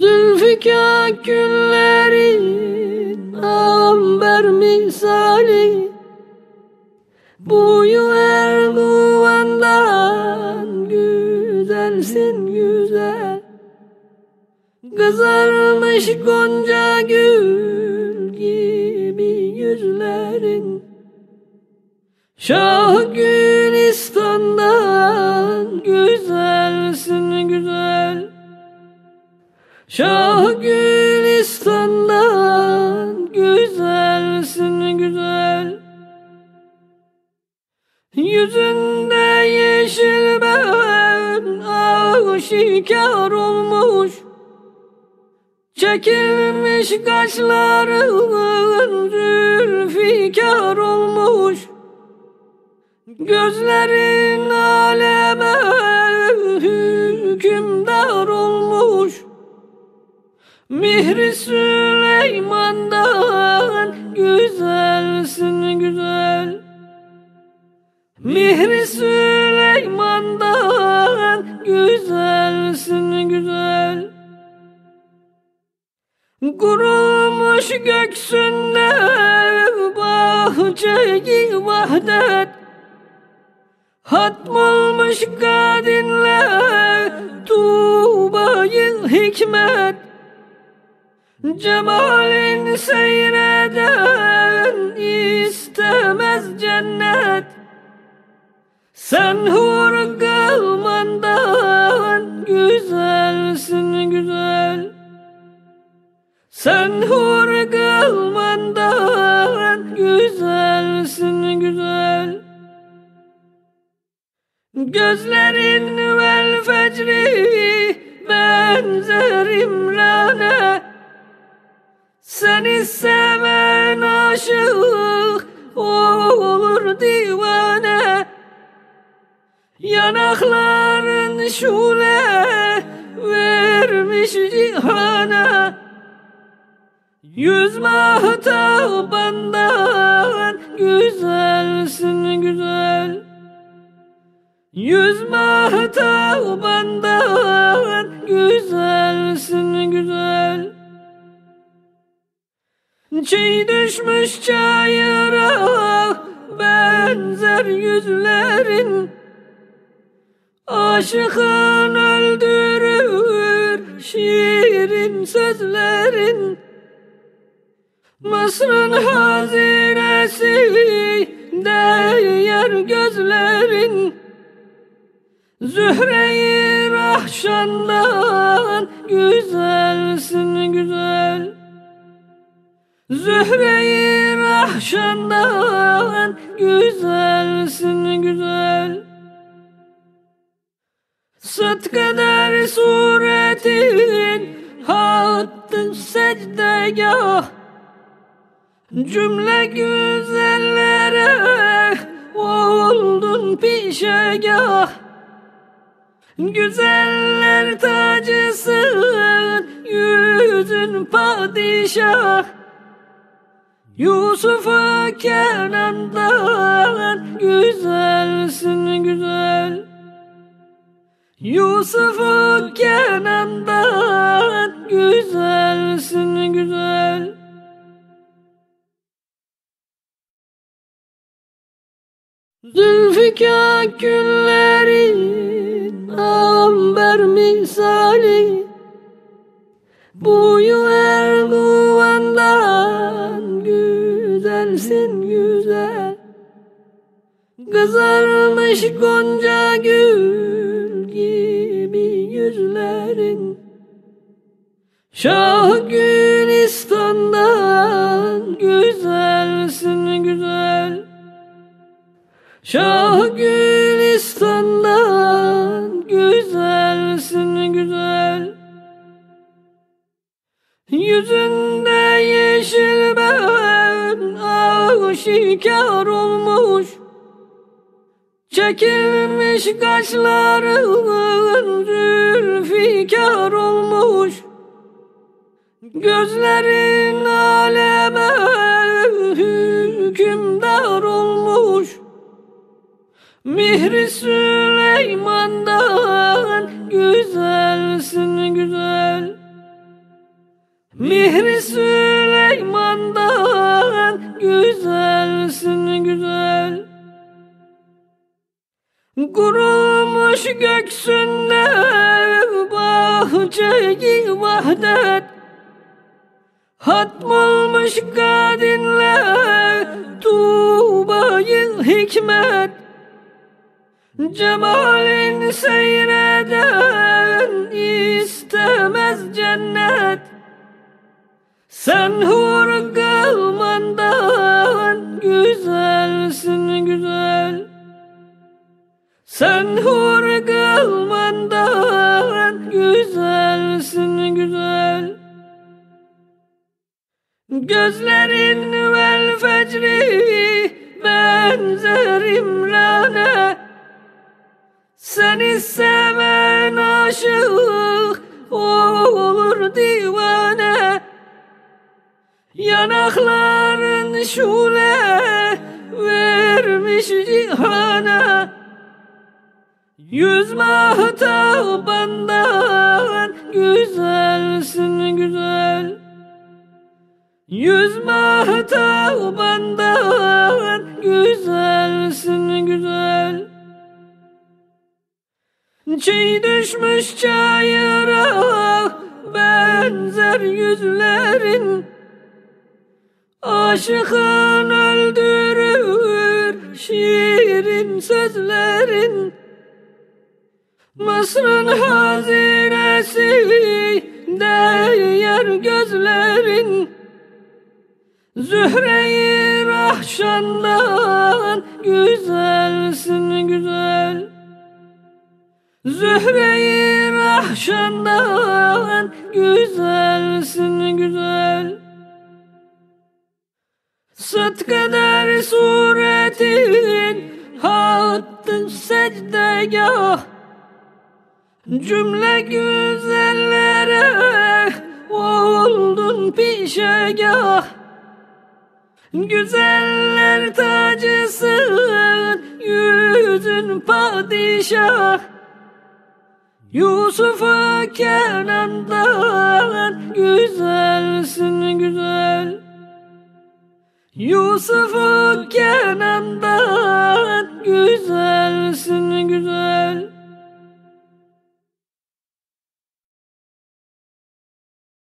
Zülfikar günlerin amber misali. Boyu Erguvan'dan güzelsin güzel. Kızarmış gonca gül gibi yüzlerin. Şah Gülistan'dan güzelsin güzel Şah Gülistan'dan güzelsin güzel. Yüzünde yeşil ben aşikar olmuş. Çekilmiş kaşların zülfikar olmuş. Gözlerin aleme olmuş Mihri Süleyman'dan güzelsin güzel. Mihri Süleyman'dan güzelsin güzel. Kurulmuş göksünde bahçeyi vahdet. Hatmolmuş kadinle tuğbayı hikmet Cemalin seyreden istemez cennet. Sen hur kılmandan güzelsin güzel. Sen hur kılmandan güzelsin güzel. Gözlerin Yanakların şule vermiş cihana. Yüz mahtabandan güzelsin güzel. Yüz mahtabandan güzelsin güzel. Çiğ düşmüş çayıra benzer yüzlerin Aşıkın öldürür şiirin sözlerin. Mısır'ın hazinesi değer gözlerin. Zühre-i Rahşan'dan güzelsin güzel. Zühre-i Rahşan'dan güzelsin güzel Sıt kadar suretin hattı secdegah. Cümle güzellere oldun pişegah. Güzeller tacısın yüzün padişah. Yusuf'a Kenan'dan güzelsin güzel Yusuf'u Kenan'dan güzelsin güzel. Zülfikar günlerin amber misali. Boyu Erguvan'dan güzelsin güzel. Kızarmış gonca gül gibi yüzlerin. Şah Gülistan'dan güzelsin güzel. Şah Gülistan'dan güzelsin güzel. Yüzünde yeşil ben aşikar olmuş Çekilmiş kaşların zülfikar olmuş. Gözlerin aleme hükümdar olmuş. Mihri Süleyman'dan güzelsin güzel. Mihri Süleyman'dan Kurulmuş göksünde bahçeyi vahdet. Hatmolmuş kadinle tuğbayı hikmet. Cemalin seyreden istemez cennet. Sen hur kılmandan Sen hur kılmandan güzelsin güzel. Gözlerin vel fecri benzer İmran'e. Seni seven aşık olur divane. Yanakların şule vermiş cihana Yüz mahtabandan güzelsin güzel. Yüz mahtabandan güzelsin güzel. Çiğ düşmüş çayıra benzer yüzlerin. Aşıkın öldürür şiirin sözlerin Mısır'ın hazinesi değer gözlerin. Zühre-i Rahşan'dan güzelsin güzel. Zühre-i Rahşan'dan güzelsin güzel. Sıt kadar suretin hattın secdegah Cümle güzellere oldun pişegah. Güzeller tacısın yüzün padişah. Yusuf'u Kenan'dan güzelsin güzel. Yusuf'u Kenan'dan güzelsin güzel